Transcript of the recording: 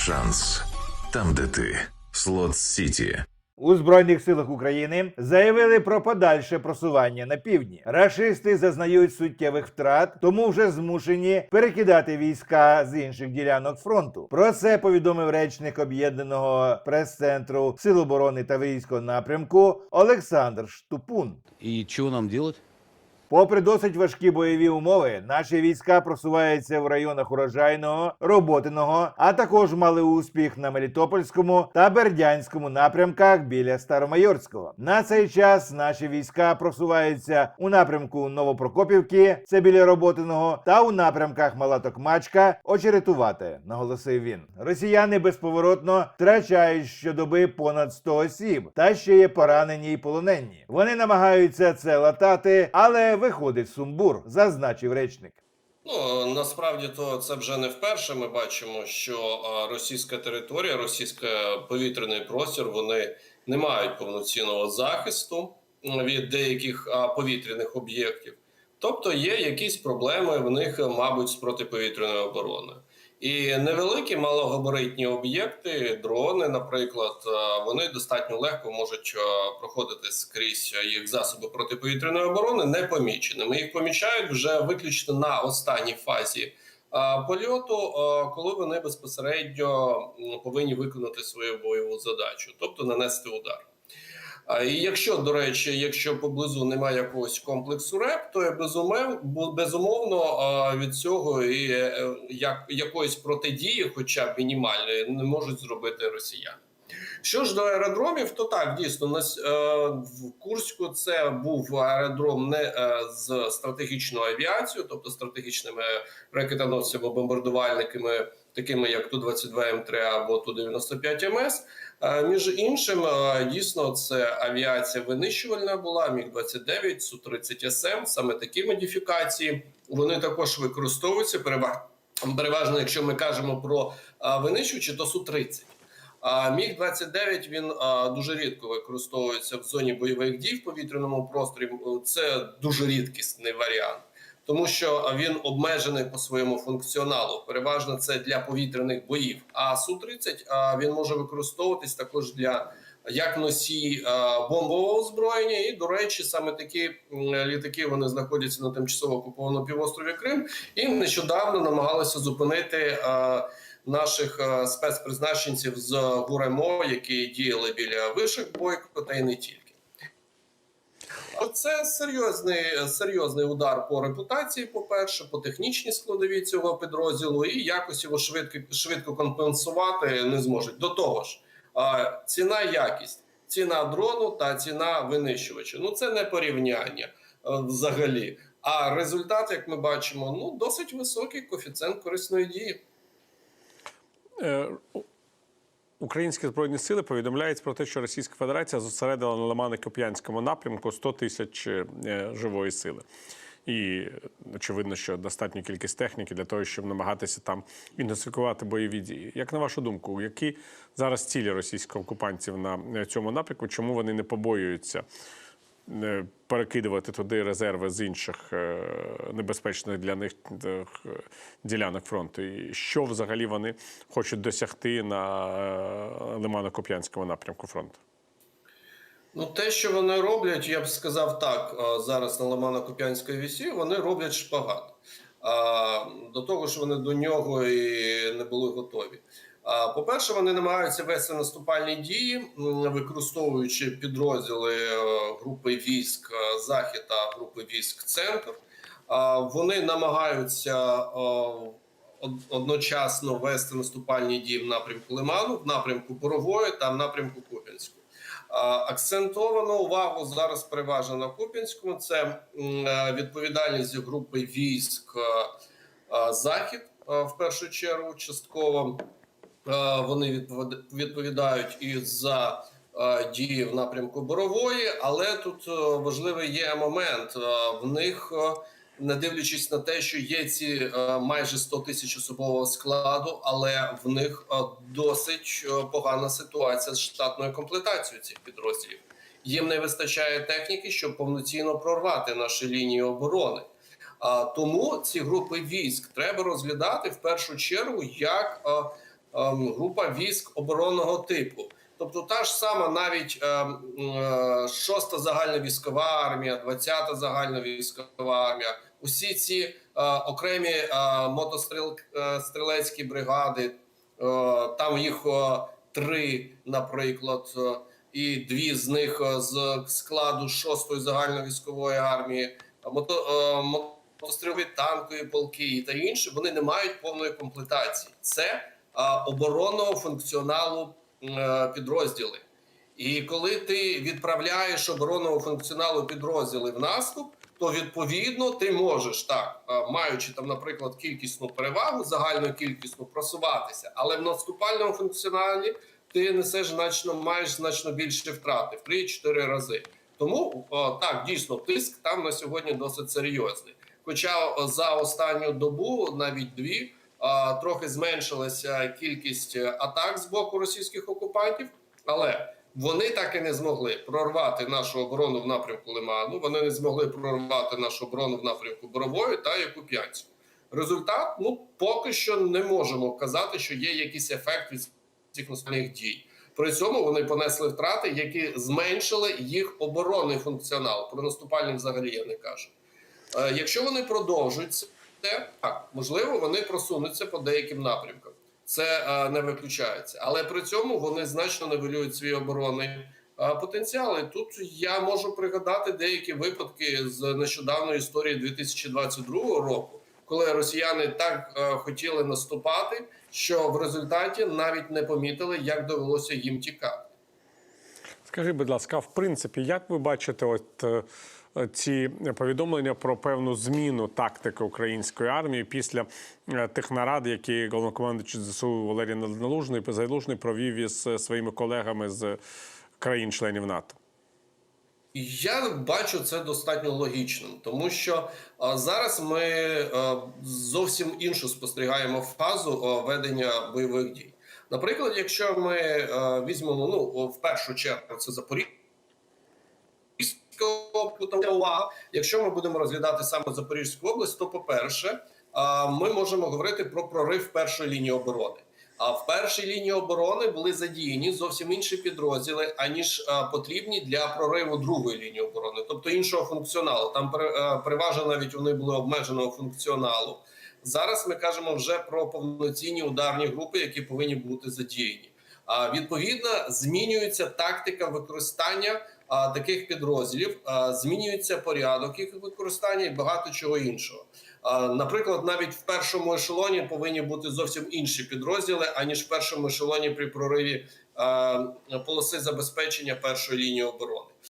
шанс там, де ти. Слот Сіті. У Збройних силах України заявили про подальше просування на півдні. Рашисти зазнають суттєвих втрат, тому вже змушені перекидати війська з інших ділянок фронту. Про це повідомив речник об'єднаного прес-центру Сил оборони та військового напрямку Олександр Штупун. И чего нам делать? Попри досить важкі бойові умови, наші війська просуваються в районах урожайного, роботиного, а також мали успіх на Мелітопольському та Бердянському напрямках біля Старомайорського. На цей час наші війська просуваються у напрямку Новопрокопівки, це біля роботиного, та у напрямках Мала Токмачка, очеретувати, наголосив він. Росіяни безповоротно втрачають щодоби понад 100 осіб, та ще є поранені і полонені. Вони намагаються це латати, але виходить сумбур, зазначив речник. Ну насправді то це вже не вперше. Ми бачимо, що російська територія, російський повітряний простір вони не мають повноцінного захисту від деяких повітряних об'єктів. Тобто є якісь проблеми в них, мабуть, з протиповітряною обороною. І невеликі малогабаритні об'єкти, дрони, наприклад, вони достатньо легко можуть проходити скрізь їх засоби протиповітряної оборони непоміченими. Їх помічають вже виключно на останній фазі польоту, коли вони безпосередньо повинні виконати свою бойову задачу, тобто нанести удар. І якщо, до речі, якщо поблизу немає якогось комплексу РЕП, то безумов, безумовно від цього і е, як, якоїсь протидії, хоча б мінімальної, не можуть зробити росіяни. Що ж до аеродромів, то так дійсно нас е, в Курську це був аеродром не е, з стратегічною авіацією, тобто стратегічними ракетоносцями, бомбардувальниками, такими як Ту-22 М3 або Ту-95 МС. Е, Між іншим, дійсно, це авіація винищувальна була Міг 29 Су 30 СМ. Саме такі модифікації вони також використовуються. Переважно, якщо ми кажемо про винищувачі, то Су 30 а Міг 29 він а, дуже рідко використовується в зоні бойових дій в повітряному просторі. Це дуже рідкісний варіант, тому що він обмежений по своєму функціоналу. Переважно це для повітряних боїв. А су 30 він може використовуватись також для як носій бомбового озброєння. І до речі, саме такі літаки вони знаходяться на тимчасово окупованому півострові Крим і нещодавно намагалися зупинити. Наших спецпризначенців з ГУРМО, які діяли біля вишок Бойко, та й не тільки. Це серйозний, серйозний удар по репутації, по-перше, по технічній складовій цього підрозділу, і якось його швидко, швидко компенсувати не зможуть. До того ж, е, ціна якість, ціна дрону та ціна винищувача. Ну це не порівняння е, взагалі. А результат, як ми бачимо, ну досить високий коефіцієнт корисної дії. Українські збройні сили повідомляють про те, що Російська Федерація зосередила на Лимани-Коп'янському напрямку 100 тисяч е, живої сили. І очевидно, що достатню кількість техніки для того, щоб намагатися там інтенсифікувати бойові дії. Як на вашу думку, які зараз цілі російських окупантів на цьому напрямку? Чому вони не побоюються перекидувати туди резерви з інших е, небезпечних для них е, ділянок фронту. І що взагалі вони хочуть досягти на е, Лимано-Коп'янському напрямку фронту? Ну, те, що вони роблять, я б сказав так зараз на Лимано-Куп'янської вісі, вони роблять шпагат. До того ж, вони до нього і не були готові. По-перше, вони намагаються вести наступальні дії, використовуючи підрозділи е, групи військ е, Захід та групи військ Центр. Вони намагаються е, одночасно вести наступальні дії в напрямку Лиману, в напрямку Борової та в напрямку Куп'янську. Акцентовано увагу зараз переважно на Куп'янському. Це відповідальність групи військ Захід в першу чергу. Частково вони відповід- відповідають і за е, дії в напрямку Борової, але тут е, важливий є момент. Е, В них, е, не дивлячись на те, що є ці е, майже 100 тисяч особового складу, але в них е, досить е, погана ситуація з штатною комплектацією цих підрозділів. Їм не вистачає техніки, щоб повноцінно прорвати наші лінії оборони. Тому ці групи військ треба розглядати в першу чергу як е, група військ оборонного типу. Тобто та ж сама навіть ем, е, загальна військова армія, 20-та загальна військова армія, усі ці е, окремі е, мотострілецькі бригади, там їх три, наприклад, і дві з них з складу шостої загальновійськової армії, мотострілові танкові полки і та інші, вони не мають повної комплектації. Це оборонного функціоналу е, підрозділи. І коли ти відправляєш оборонного функціоналу підрозділи в наступ, то відповідно ти можеш так, маючи там, наприклад, кількісну перевагу, загальну кількісну просуватися, але в наступальному функціоналі ти несеш значно, маєш значно більше втрати в 3-4 рази. Тому так дійсно тиск там на сьогодні досить серйозний. Хоча за останню добу, навіть дві, трохи зменшилася кількість е, атак з боку російських окупантів, але вони так і не змогли прорвати нашу оборону в напрямку Лиману. Вони не змогли прорвати нашу оборону в напрямку Борової та Якуп'янську. Результат, ну поки що не можемо казати, що є якийсь ефект від цих наступних дій. При цьому вони понесли втрати, які зменшили їх оборонний функціонал. Про наступальний взагалі я не кажу. Е, якщо вони продовжують це, так можливо, вони просунуться по деяким напрямкам. Це е, не виключається, але при цьому вони значно нивелюють свій оборонний е, потенціал. І тут я можу пригадати деякі випадки з нещодавної історії 2022 року, коли росіяни так е, хотіли наступати, що в результаті навіть не помітили, як довелося їм тікати. Скажіть, будь ласка, в принципі, як ви бачите, от ці повідомлення про певну зміну тактики української армії після е, тих нарад, які головнокомандуючий ЗСУ Валерій Залужний, Залужний провів із е, своїми колегами з країн-членів НАТО? Я бачу це достатньо логічним, тому що а, зараз ми е, зовсім іншу спостерігаємо фазу е, ведення бойових дій. Наприклад, якщо ми е, візьмемо ну в першу чергу це Запоріжжя, увага. Якщо ми будемо розглядати саме Запорізьку область, то по-перше, ми можемо говорити про прорив першої лінії оборони. А в першій лінії оборони були задіяні зовсім інші підрозділи, аніж потрібні для прориву другої лінії оборони, тобто іншого функціоналу. Там пере- переважно навіть вони були обмеженого функціоналу. Зараз ми кажемо вже про повноцінні ударні групи, які повинні бути задіяні. А відповідно змінюється тактика використання таких підрозділів, змінюється порядок їх використання і багато чого іншого. Наприклад, навіть в першому ешелоні повинні бути зовсім інші підрозділи, аніж в першому ешелоні при прориві полоси забезпечення першої лінії оборони.